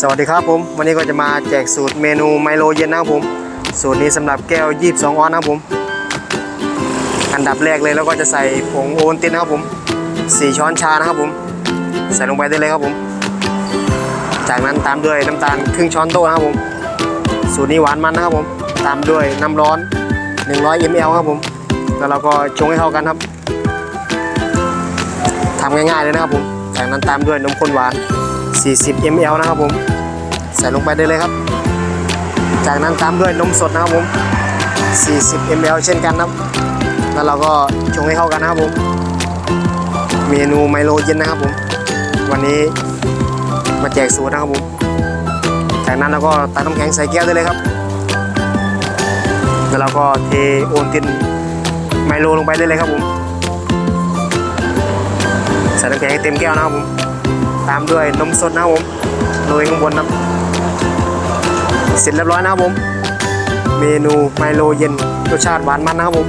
สวัสดีครับผม วันนี้ก็จะมาแจกสูตรเมนูไมโลเย็นนะครับผม สูตรนี้สำหรับแก้ว 22 ออนนะครับผม อันดับแรกเลยแล้วก็จะใส่ผงโอวัลตินนะครับผม 4 ช้อนชานะครับผม ใส่ลงไปได้เลยครับผม จากนั้นตามด้วยน้ำตาลครึ่งช้อนโต๊ะนะครับผม สูตรนี้หวานมันนะครับผม ตามด้วยน้ำร้อน 100 ml ครับผม แล้วเราก็ชงให้เข้ากันครับทำง่ายๆเลยนะครับผม จากนั้นตามด้วยนมข้นหวาน 40 ml นะครับผม ใส่ลงไปได้เลยครับ จากนั้นตามด้วยนมสดนะครับผม 40 ml เช่นกันนะครับ แล้วเราก็ชงให้เข้ากันนะครับผม เมนูไมโลเย็นนะครับผม วันนี้มาแจกสูตรนะครับผม จากนั้นเราก็ตักน้ำแข็งใส่แก้วได้เลยครับ แล้วเราก็เทโอนตินไมโลลงไปได้เลยครับผม ใส่น้ำแข็งให้เต็มแก้วนะครับผม ตามด้วยนมสดนะครับผมโรยข้างบนนะครับเสร็จเรียบร้อยนะครับผม เมนูไมโลเย็นรสชาติหวานมันนะครับผม